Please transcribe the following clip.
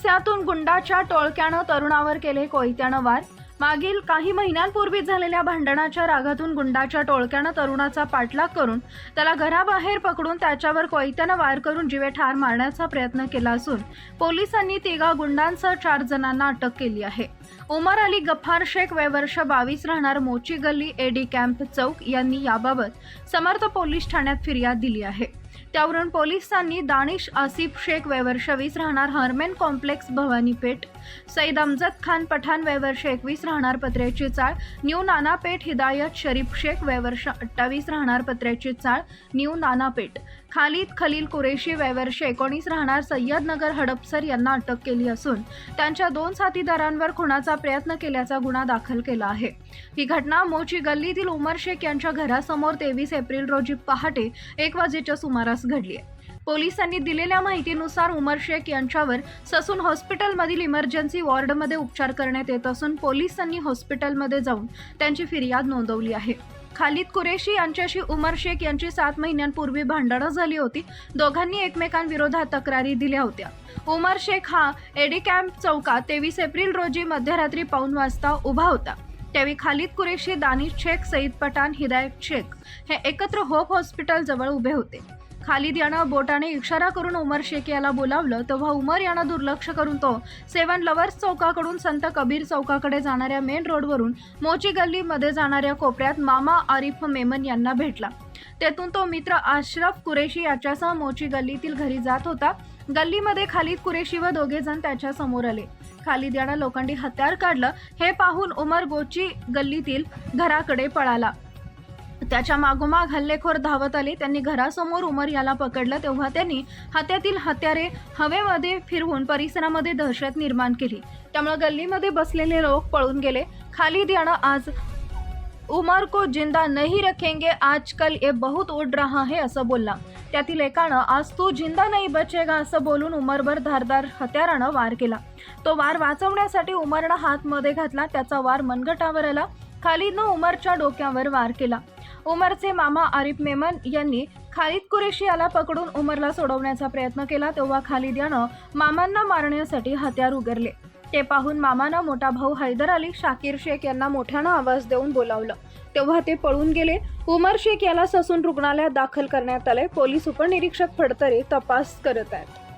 रस्त्यातून गुंडाच्या टोळक्यानं तरुणावर केले कोयत्यानं वार. मागील काही महिन्यांपूर्वी झालेल्या भांडणाच्या रागातून गुंडाच्या टोळक्यानं तरुणाचा पाठलाग करून त्याला घराबाहेर पकडून त्याच्यावर कोयत्यानं वार करून जीवे ठार मारण्याचा प्रयत्न केला असून पोलिसांनी तिघा गुंडांसह चार जणांना अटक केली आहे. उमर अली गफ्फार शेख वय वर्ष बावीस राहणार मोची गल्ली एडी कॅम्प चौक यांनी याबाबत समर्थ पोलीस ठाण्यात फिर्याद दिली आहे. त्यावरून पोलिसांनी दानिश आसिफ शेख वयवर्ष वीस राहणार हरमेन कॉम्प्लेक्स भवानी पेठ सईद अमजद खान पठाण वयवर्ष एकवीस राहणार पत्र्याची चाळ. न्यू नानापेठ हिदायत शरीफ शेख वयवर्ष अठ्ठावीस राहणार पत्र्याची चाळ. न्यू नानापेठ. खालिद खलील कुरेशी वयवर्ष एकोणीस राहणार सय्यदनगर हडपसर यांना अटक केली असून त्यांच्या दोन साथीदारांवर खुनाचा प्रयत्न केल्याचा गुन्हा दाखल केला आहे. ही घटना मोची गल्लीतील उमर शेख यांच्या घरासमोर तेवीस एप्रिल रोजी पहाटे एक वाजेच्या सुमारास घडली आहे. पोलिसांनी दिलेल्या माहितीनुसार उमर शेख यांच्यावर ससून हॉस्पिटलमधील इमर्जन्सी वॉर्डमध्ये उपचार करण्यात येत असून पोलिसांनी हॉस्पिटलमध्ये जाऊन त्यांची फिर्याद नोंदवली आहे. खालिद कुरेशी यांच्याशी उमर शेख यांची सात महिन्यांपूर्वी भांडणं झाली होती. दोघांनी एकमेकांविरोधात तक्रारी दिल्या होत्या. उमर शेख हा एडी कॅम्प चौकात तेवीस एप्रिल रोजी मध्यरात्री पाऊन वाजता उभा होता. त्यावेळी खालिद कुरेशी दानिश शेख सईद पठाण हिदायत शेख हे एकत्र होप हॉस्पिटल जवळ उभे होते. खालिद यानं बोटाने इशारा करून उमर शेख याला बोलावलं तेव्हा उमर यानं दुर्लक्ष करून तो सेवन लवर्स चौकाकडून संत कबीर चौकाकडे जाणाऱ्या मेन रोडवरून मोची गल्लीमध्ये जाणाऱ्या कोपऱ्यात मामा आरिफ मेमन यांना भेटला. तेथून तो मित्र अशरफ कुरेशी याच्यासह मोची गल्लीतील घरी जात होता. गल्लीमध्ये खालिद कुरेशी व दोघे जण त्याच्यासमोर आले. खालिद यानं लोखंडी हत्यार काढलं हे पाहून उमर गोची गल्लीतील घराकडे पळाला. त्याच्या मागोमाग हल्लेखोर धावत आले. त्यांनी घरासमोर उमर याला पकडलं. तेव्हा त्यांनी हात्यातील हत्यारे हवेमध्ये फिरवून परिसरामध्ये दहशत निर्माण केली. त्यामुळे गल्लीमध्ये बसलेले लोक पळून गेले. खालिद यानं आज उमर को जिंदा नहीं रखेंगे. आजकल ये बहुत उड रहा है असं बोलला. त्यातील एकानं आज तू जिंदा नाही बचेगा असं बोलून उमरभर धारदार हत्यारानं वार केला. तो वार वाचवण्यासाठी उमरनं हातमध्ये घातला. त्याचा वार मनगटावर आला. खालीदनं उमरच्या डोक्यावर वार केला. उमरचे मामा आरिफ मेमन यांनी खालिद कुरेशी याला पकडून उमरला सोडवण्याचा प्रयत्न केला तेव्हा खालिद यानं मामांना मारण्यासाठी हत्यार उगरले ते पाहून मामानं मोठा भाऊ हैदर अली शाकीर शेख यांना मोठ्यानं आवाज देऊन बोलावलं. तेव्हा ते पळून गेले. उमर शेख याला ससून रुग्णालयात दाखल करण्यात आले. पोलीस उपनिरीक्षक फडतरे तपास करत आहेत.